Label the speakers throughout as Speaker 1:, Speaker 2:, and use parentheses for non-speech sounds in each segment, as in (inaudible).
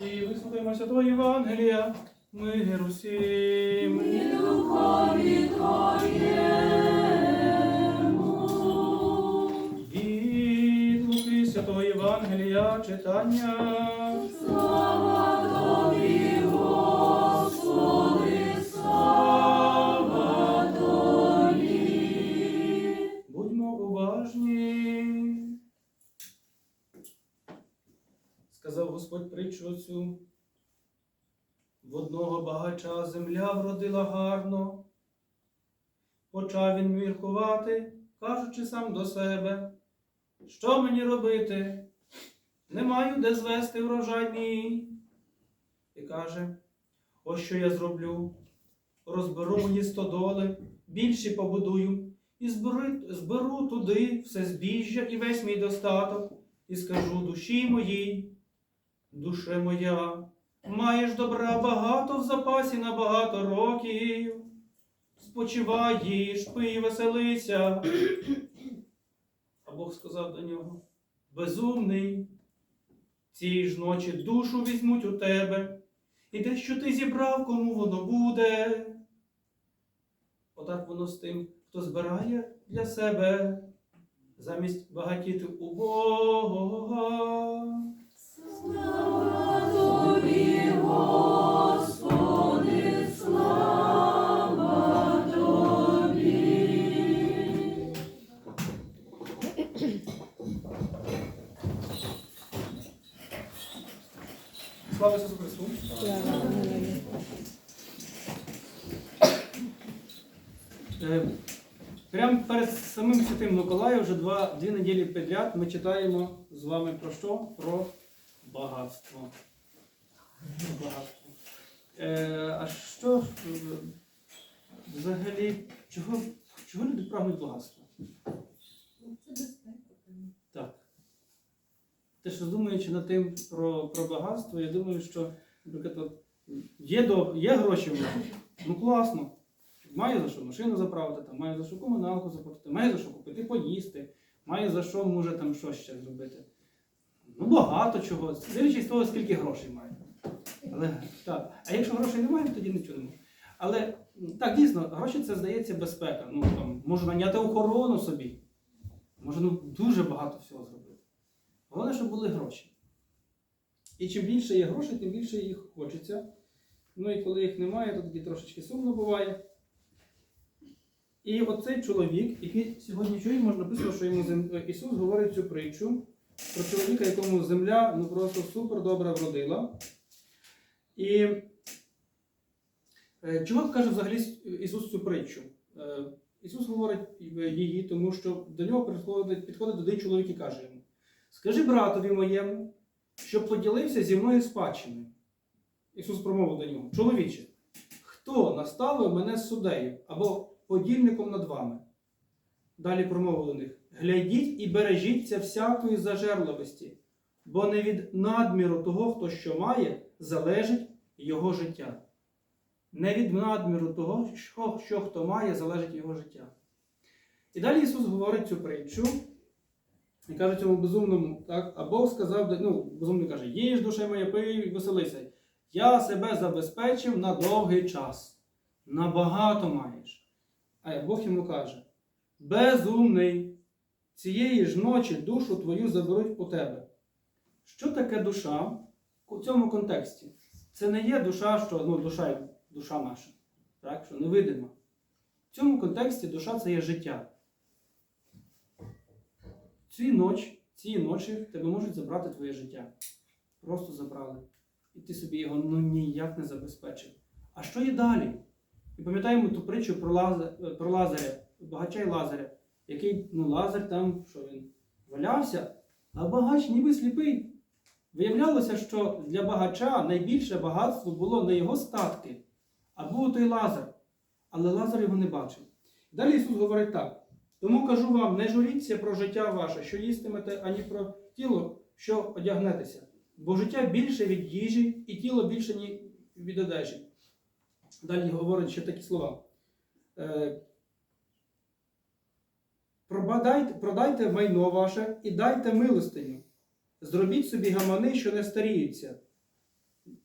Speaker 1: І вислухаємо Святого Євангелія. Мир усім.
Speaker 2: Духові Твоєму,
Speaker 1: Від Луки Святого Євангелія читання.
Speaker 2: слава
Speaker 1: Господь притчу цю. В одного багача земля вродила гарно. Почав він міркувати, кажучи сам до себе, що мені робити? Не маю де звести врожай мій. І каже, ось що я зроблю. Розберу мої стодоли, більші побудую, і зберу, зберу туди все збіжжя і весь мій достаток, і скажу душі моїй, душе моя, маєш добра багато в запасі на багато років. Спочивай, їж, пий, веселися. А Бог сказав до нього: Безумний, цієї ж ночі душу візьмуть у тебе, і те, що ти зібрав, кому воно буде. Отак воно з тим, хто збирає для себе, замість багатіти у Бога.
Speaker 2: Слава
Speaker 1: Ісусу Христу! Е, Прямо перед самим Святим Миколаєм вже два, дві неділі підряд ми читаємо з вами про що? Про багатство. Багатство. Е, а що е, взагалі, чого, чого люди прагнуть багатства?
Speaker 3: Це безпека.
Speaker 1: Що думаючи над тим про, про багатство, я думаю, що, наприклад, є, до, є гроші в мене, ну класно. Має за що машину заправити, там, має за що комуналку заплатити, має за що купити поїсти, має за що може там що ще зробити. Ну, багато чого, дивлячись того, скільки грошей має. Але, так. А якщо грошей немає, тоді нічого не може. Але так, дійсно, гроші це здається безпека. Ну, там, можу наняти охорону собі. Може, ну, дуже багато всього зробити. Головне, щоб були гроші. І чим більше є грошей, тим більше їх хочеться. Ну і коли їх немає, то тоді трошечки сумно буває. І оцей чоловік, який сьогодні чує, може написано, що йому зем- Ісус говорить цю притчу про чоловіка, якому земля ну просто супер добре вродила. І е, чого каже взагалі Ісус цю притчу? Е, Ісус говорить її, тому що до нього підходить, підходить один чоловік і каже йому: Скажи братові моєму, щоб поділився зі мною спадщиною. Ісус промовив до нього: Чоловіче, хто наставив мене суддею або подільником над вами? Далі промовив до них: Глядіть і бережіться всякої зажерливості, бо не від надміру того, хто що має, залежить його життя. Не від надміру того, що, що хто має, залежить його життя. І далі Ісус говорить цю притчу і каже цьому безумному, так, а Бог сказав, ну, безумний каже, їж душе моя, пий веселися. Я себе забезпечив на довгий час. Набагато маєш. А Бог йому каже: Безумний, цієї ж ночі душу твою заберуть у тебе. Що таке душа у цьому контексті? Це не є душа, що ну, душа, душа наша, так, що невидима. В цьому контексті душа це є життя. Цій ноч, цієї ночі тебе можуть забрати твоє життя. Просто забрали. І ти собі його ну, ніяк не забезпечив. А що є далі? І пам'ятаємо ту притчу про, Лазаря, про Лазаря, багача й Лазаря, який, ну, Лазар там, що він валявся, а багач ніби сліпий. Виявлялося, що для багача найбільше багатство було не його статки, а був той Лазар. Але Лазар його не бачив. Далі Ісус говорить так. Тому кажу вам, не журіться про життя ваше, що їстимете, ані про тіло, що одягнетеся. Бо життя більше від їжі, і тіло більше ні від одежі. Далі говорить ще такі слова. Е, Продайте, продайте майно ваше і дайте милостиню. Зробіть собі гамани, що не старіються,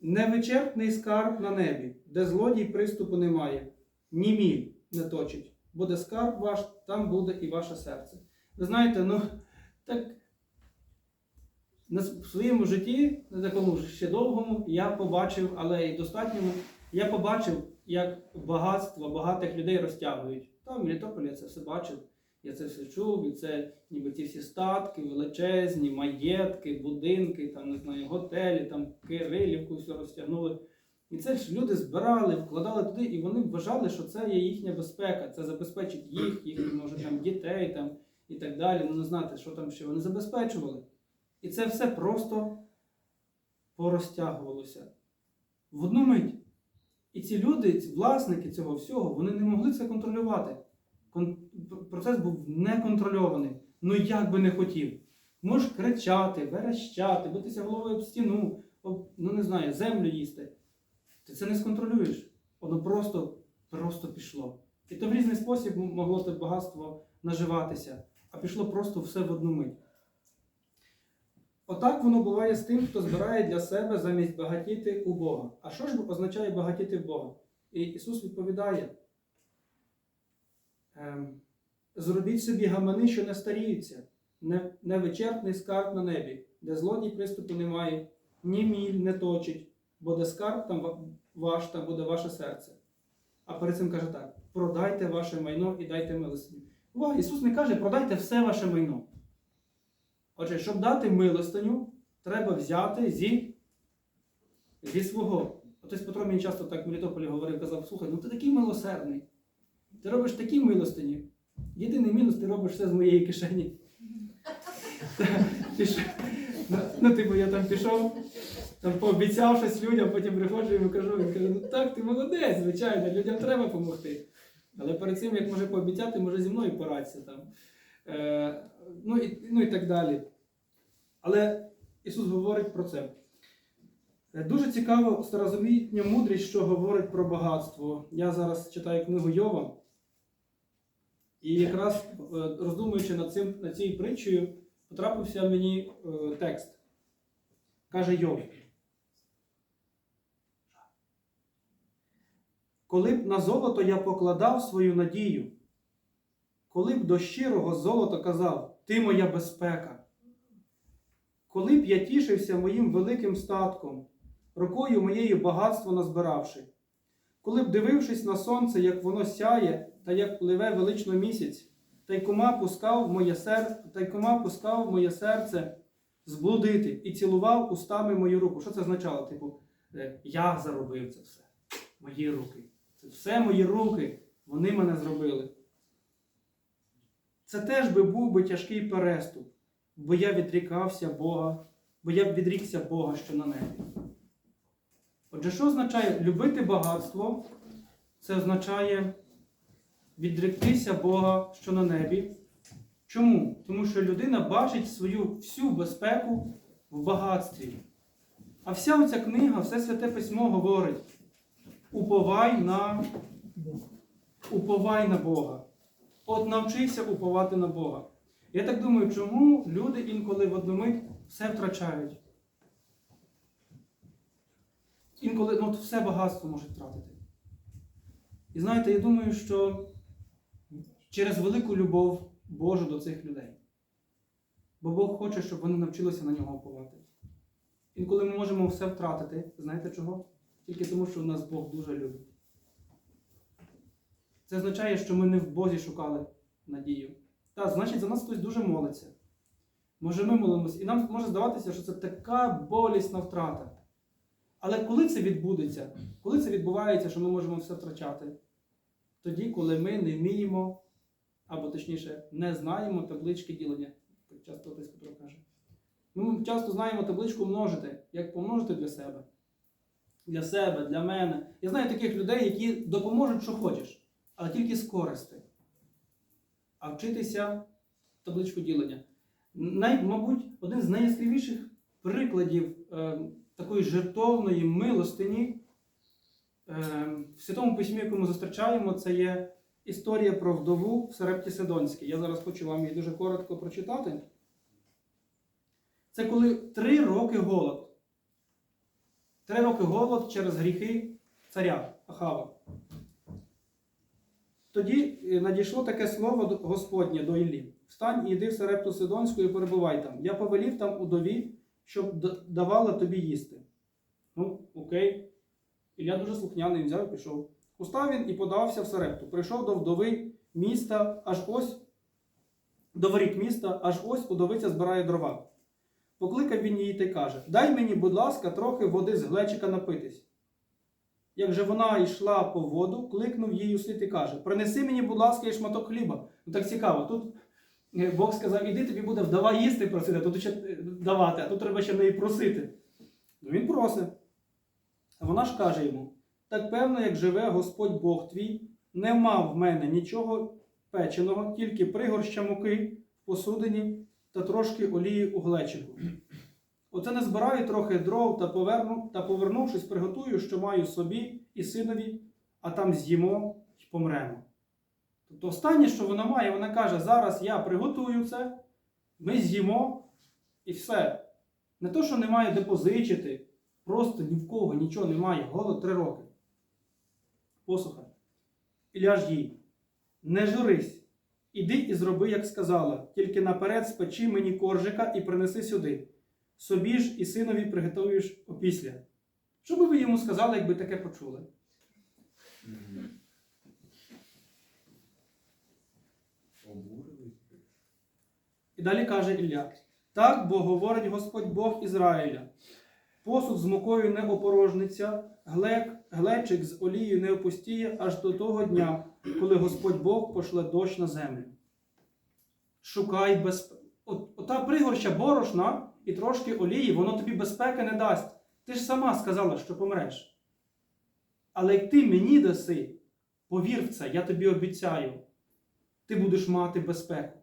Speaker 1: Невичерпний скарб на небі, де злодій приступу немає, ні міль не точить. Буде скарб ваш, там буде і ваше серце. Ви знаєте, ну так на своєму житті, на такому ще довгому, я побачив, але і достатньому, я побачив, як багатство багатих людей розтягують. Там в Мелітополі я це все бачив, я це все чув, і це ніби ці всі статки, величезні, маєтки, будинки, там, не знаю, готелі, там Кирилівку все розтягнули. І це ж люди збирали, вкладали туди, і вони вважали, що це є їхня безпека, це забезпечить їх, їх, може, там дітей там, і так далі. Ну не знати, що там ще вони забезпечували. І це все просто порозтягувалося в одну мить. І ці люди, ці власники цього всього, вони не могли це контролювати. Кон- Процес був неконтрольований. Ну як би не хотів. Можеш кричати, верещати, битися головою об стіну, об, ну не знаю, землю їсти. Ти це не сконтролюєш. Воно просто, просто пішло. І то в різний спосіб могло те багатство наживатися, а пішло просто все в одну мить. Отак воно буває з тим, хто збирає для себе замість багатіти у Бога. А що ж означає багатіти в Бога? І Ісус відповідає: ем, зробіть собі гамани, що не старіються, не- невичерпний скарб на небі, де злодій приступу немає, ні міль не точить, бо де скарб там ваш, там буде ваше серце. А перед цим каже так: продайте ваше майно і дайте милостиню. Увага, Ісус не каже, продайте все ваше майно. Отже, щоб дати милостиню, треба взяти зі, зі свого. Отець Петро мені часто так в Мелітополі говорив, казав, слухай, ну ти такий милосердний. Ти робиш такі милостині. Єдиний мінус, ти робиш все з моєї кишені. (laughs) Ну, Ну, типу, я там пішов, там пообіцяв щось людям, потім приходжу йому кажу, він каже, ну так, ти молодець, звичайно, людям треба допомогти. Але перед цим, як може пообіцяти, може зі мною порадься там. Е, ну, і, ну і так далі. Але Ісус говорить про це. Е, Дуже цікаво старозавітня мудрість, що говорить про багатство. Я зараз читаю книгу Йова. І якраз е, роздумуючи над, цим, над цією притчею, потрапився мені е, текст. Каже Йов. Коли б на золото я покладав свою надію, коли б до щирого золота казав, ти моя безпека, коли б я тішився моїм великим статком, рукою моєю багатство назбиравши, коли б дивившись на сонце, як воно сяє, та як пливе велично місяць, тайкома пускав моє серце, тайкома пускав моє серце зблудити і цілував устами мою руку. Що це означало? Типу, е, я заробив це все. Мої руки. Це все мої руки. Вони мене зробили. Це теж би був би тяжкий переступ, бо я відрікався Бога, бо я б відрікся Бога, що на небі. Отже, що означає любити багатство? Це означає відректися Бога, що на небі. Чому? Тому що людина бачить свою всю безпеку в багатстві. А вся оця книга, все святе письмо говорить: уповай на, уповай на Бога. От навчися уповати на Бога. Я так думаю, чому люди інколи в одну мить все втрачають? Інколи ну, все багатство можуть втратити. І знаєте, я думаю, що через велику любов Божу до цих людей. Бо Бог хоче, щоб вони навчилися на нього уповати. Інколи ми можемо все втратити, знаєте чого? Тільки тому, що нас Бог дуже любить. Це означає, що ми не в Бозі шукали надію. Так, значить, за нас хтось дуже молиться. Може, ми молимося, і нам може здаватися, що це така болісна втрата. Але коли це відбудеться, коли це відбувається, що ми можемо все втрачати? Тоді, коли ми не вміємо, або точніше, не знаємо таблички ділення, як часто Петро каже. Ми часто знаємо табличку множити, як помножити для себе. Для себе, для мене. Я знаю таких людей, які допоможуть, що хочеш, але тільки з користи. А вчитися табличку ділення. Най, мабуть, один з найяскравіших прикладів е, такої жертовної милостині е, в Святому Письмі, яку ми зустрічаємо, це є історія про вдову в Сарепті Сидонській. Я зараз хочу вам її дуже коротко прочитати. Це коли три роки голод. Три роки голод через гріхи царя Ахава. Тоді е, надійшло таке слово Господнє до Іллі. Встань і йди в Сарепту Сидонську і перебувай там. Я повелів там удові, щоб д- давала тобі їсти. Ну, окей. Ілля дуже слухняний, взяв і пішов. Устав він і подався в Сарепту. Прийшов до вдови міста, аж ось до воріт міста, аж ось удовиця збирає дрова. Покликав він її та й каже: Дай мені, будь ласка, трохи води з глечика напитись. Як же вона йшла по воду, кликнув їй услід і каже: Принеси мені, будь ласка, і шматок хліба. Ну так цікаво. Тут е, Бог сказав, іди тобі буде вдова їсти просити, а тут ще е, давати, а тут треба ще в неї просити. Ну він просить. А вона ж каже йому: так певно, як живе Господь Бог твій, не мав в мене нічого печеного, тільки пригорща муки в посудині та трошки олії у глечику. Оце не збираю трохи дров та поверну, та повернувшись, приготую, що маю собі і синові, а там з'їмо і помремо. Тобто останнє, що вона має, вона каже: зараз я приготую це, ми з'їмо і все. Не то, що немає де позичити, просто ні в кого нічого немає, голод три роки. Послухай. І ляж їй. Не журись. Іди і зроби, як сказала, тільки наперед спечи мені коржика і принеси сюди. Собі ж і синові приготуєш опісля. Що би ви йому сказали, якби таке почули? І далі каже Ілля: Так бо говорить Господь Бог Ізраїля. Посуд з мукою не опорожниться, глек, глечик з олією не опустіє аж до того дня, коли Господь Бог пошле дощ на землю. Шукай безпеки. От, ота пригорща борошна і трошки олії, воно тобі безпеки не дасть. Ти ж сама сказала, що помреш. Але як ти мені даси, повір в це, я тобі обіцяю, ти будеш мати безпеку.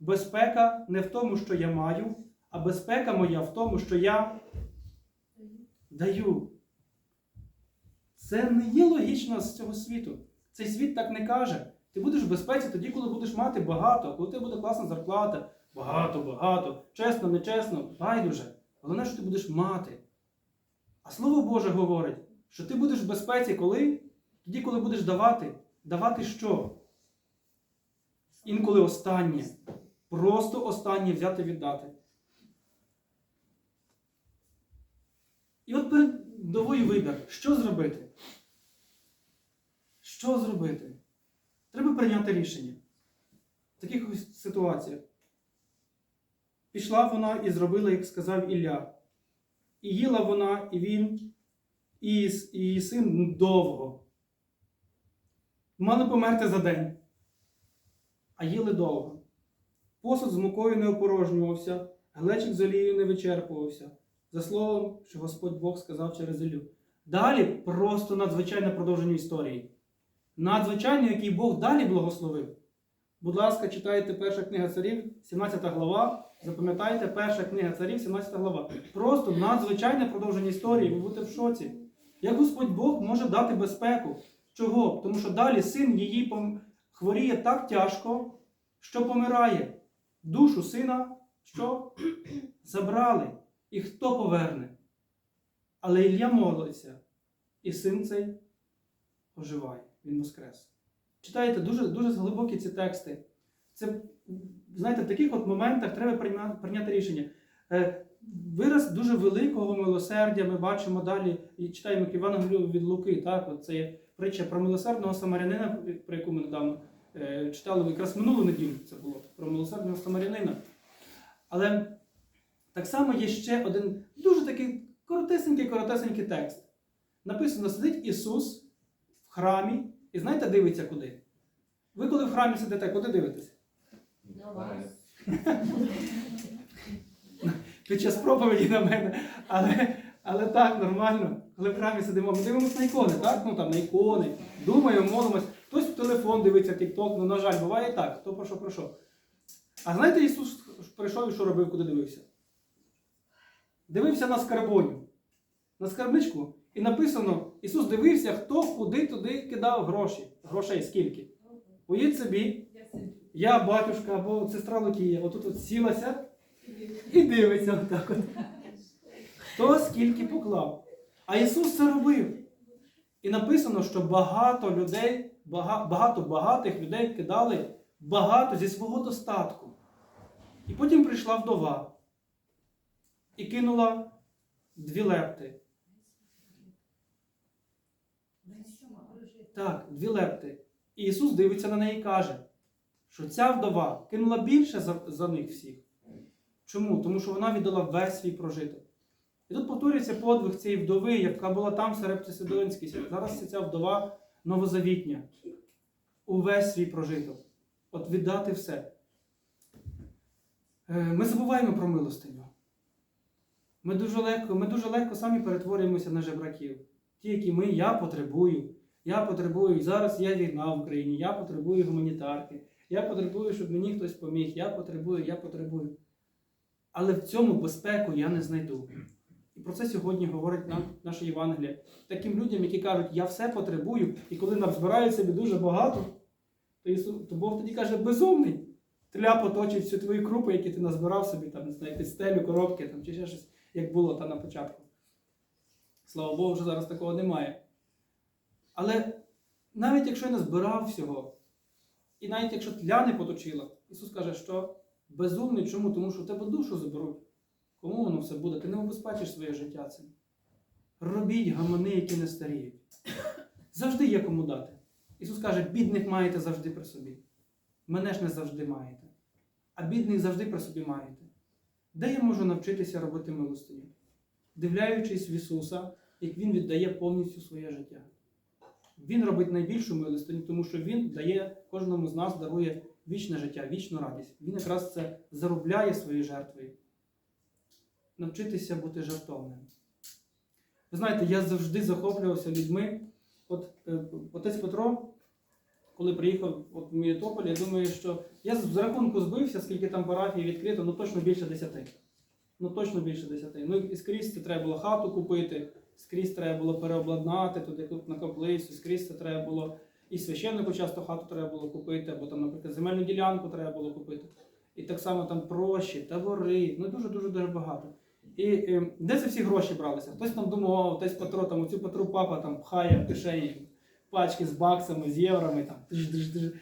Speaker 1: Безпека не в тому, що я маю, а безпека моя в тому, що я даю. Це не є логічно з цього світу. Цей світ так не каже. Ти будеш в безпеці тоді, коли будеш мати багато, коли тебе буде класна зарплата. Багато, багато, чесно, нечесно, байдуже. Головне, що ти будеш мати. А Слово Боже говорить, що ти будеш в безпеці, коли? Тоді, коли будеш давати. Давати що? Інколи останнє. Просто останнє взяти віддати. І от перед вибір, що зробити? Що зробити? Треба прийняти рішення. В таких ситуаціях. Пішла вона і зробила, як сказав Ілля. І їла вона, і він, і, її син довго. Мали померти за день, а їли довго. Посуд з мукою не опорожнювався, глечик з олією не вичерпувався. За словом, що Господь Бог сказав через Іллю. Далі просто надзвичайне продовження історії. Надзвичайно, який Бог далі благословив. Будь ласка, читайте перша книга царів, 17 глава. Запам'ятайте, перша книга царів, 17 глава. Просто надзвичайне продовження історії. Ви будете в шоці. Як Господь Бог може дати безпеку? Чого? Тому що далі син її хворіє так тяжко, що помирає. Душу сина що? (clears throat) Забрали. І хто поверне? Але Ілля молиться, і син цей оживає, він воскрес. Читаєте дуже, дуже глибокі ці тексти. Це, знаєте, в таких от моментах треба прийма- прийняти рішення. Е, Вираз дуже великого милосердя ми бачимо далі і читаємо Євангелію від Луки. Так? Це є притча про милосердного самарянина, про яку ми недавно е, читали, якраз минулу неділю це було про милосердного самарянина. Але так само є ще один дуже такий коротесенький, коротесенький текст. Написано: сидить Ісус храмі, і знаєте, дивиться куди? Ви коли в храмі сидите, куди дивитесь?
Speaker 2: До вас. (laughs)
Speaker 1: Під час проповіді на мене. Але, але так, нормально. Коли в храмі сидимо, ми дивимося на ікони, так? Ну там на ікони. Думаємо, молимось. Хтось в телефон дивиться, тік-ток, ну, на жаль, буває і так, хто про що пройшов. А знаєте, Ісус прийшов і що робив, куди дивився? Дивився на скарбоню, на скарбничку. І написано: Ісус дивився, хто куди туди кидав гроші. Грошей скільки. Уїдь собі, я, батюшка або сестра Лукія, отут от сілася і дивиться отак от. Хто скільки поклав. А Ісус це робив. І написано, що багато людей, багато багатих людей кидали багато зі свого достатку. І потім прийшла вдова і кинула дві лепти. Так, дві лепти. І Ісус дивиться на неї і каже, що ця вдова кинула більше за, за них всіх. Чому? Тому що вона віддала весь свій прожиток. І тут повторюється подвиг цієї вдови, яка була там в Серепті Сидонській. Зараз ця вдова новозавітня. Увесь свій прожиток. От віддати все. Е, Ми забуваємо про милостиню. Ми дуже легко, ми дуже легко самі перетворюємося на жебраків. Ті, які ми, я потребую. Я потребую, зараз є війна в Україні, я потребую гуманітарки, я потребую, щоб мені хтось поміг, я потребую, я потребую. Але в цьому безпеку я не знайду. І про це сьогодні говорить нам наше Євангеліє. Таким людям, які кажуть, я все потребую, і коли нам збирають собі дуже багато, то, Ісус, то Бог тоді каже, безумний. Тля поточить всю твої крупи, які ти назбирав собі, там, не знаю, під стелю, коробки там, чи ще щось, як було там на початку. Слава Богу, що зараз такого немає. Але навіть якщо я не збирав всього, і навіть якщо тля не поточила, Ісус каже, що безумний чому? Тому що в тебе душу заберуть. Кому воно все буде? Ти не обезпечиш своє життя цим. Робіть гамани, які не старіють. Завжди є кому дати. Ісус каже, бідних маєте завжди при собі. Мене ж не завжди маєте. А бідних завжди при собі маєте. Де я можу навчитися робити милостиню? Дивляючись в Ісуса, як Він віддає повністю своє життя. Він робить найбільшу милостиню, тому що Він дає кожному з нас дарує вічне життя, вічну радість. Він якраз це заробляє своєю жертвою. Навчитися бути жертовним. Ви знаєте, я завжди захоплювався людьми. От е, отець Петро, коли приїхав от в Мелітополь, я думаю, що я з рахунку збився, скільки там парафій відкрито, ну точно більше десяти. Ну точно більше десяти. Ну і скрізь це треба було хату купити, скрізь треба було переобладнати, тут на каплицю, скрізь це треба було і священнику часто хату треба було купити, або там, наприклад, земельну ділянку треба було купити. І так само там прощі, табори, ну дуже-дуже дуже багато. І е, де це всі гроші бралися? Хтось там думав, о, Петро, там оцю Петру папа там пхає в кишені пачки з баксами, з єврами. Там, тж-тж-тж.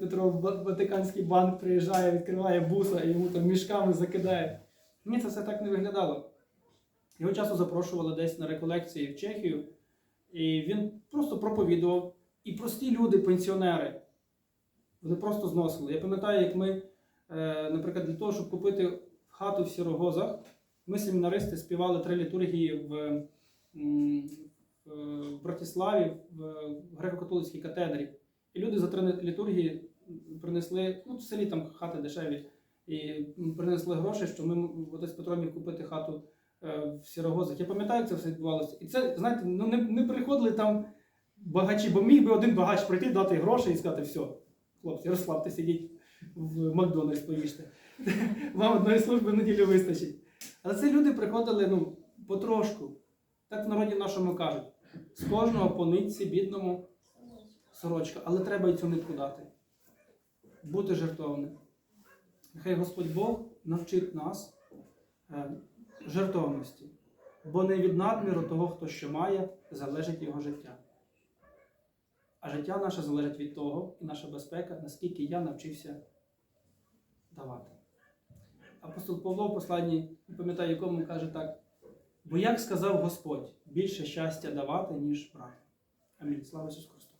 Speaker 1: Петро в Ватиканський банк приїжджає, відкриває буса і йому там мішками закидає. Ні, це все так не виглядало. Його часто запрошували десь на реколекції в Чехію, і він просто проповідував. І прості люди, пенсіонери, вони просто зносили. Я пам'ятаю, як ми, е, наприклад, для того, щоб купити хату в Сірогозах, ми, семінаристи, співали три літургії в, в Братиславі, в греко-католицькій катедрі. І люди за три літургії принесли, ну, в селі там хати дешеві, і принесли гроші, що ми отець Петро купити хату в Сірогозах. Я пам'ятаю, як це все відбувалося. І це, знаєте, ну не, не приходили там багачі, бо міг би один багач прийти, дати гроші і сказати, все, хлопці, розслабтеся, ідіть в Макдональдс поїжте. (laughs) Вам одної служби в неділю вистачить. Але це люди приходили ну, потрошку. Так в народі нашому кажуть. З кожного по нитці бідному сорочка. Але треба і цю нитку дати. Бути жертовним. Нехай Господь Бог навчить нас е, жертовності. Бо не від надміру того, хто що має, залежить його життя. А життя наше залежить від того, і наша безпека, наскільки я навчився давати. Апостол Павло в посланні, не пам'ятаю, якому каже так: бо як сказав Господь, більше щастя давати, ніж брати. Амінь. Слава Ісусу Христу!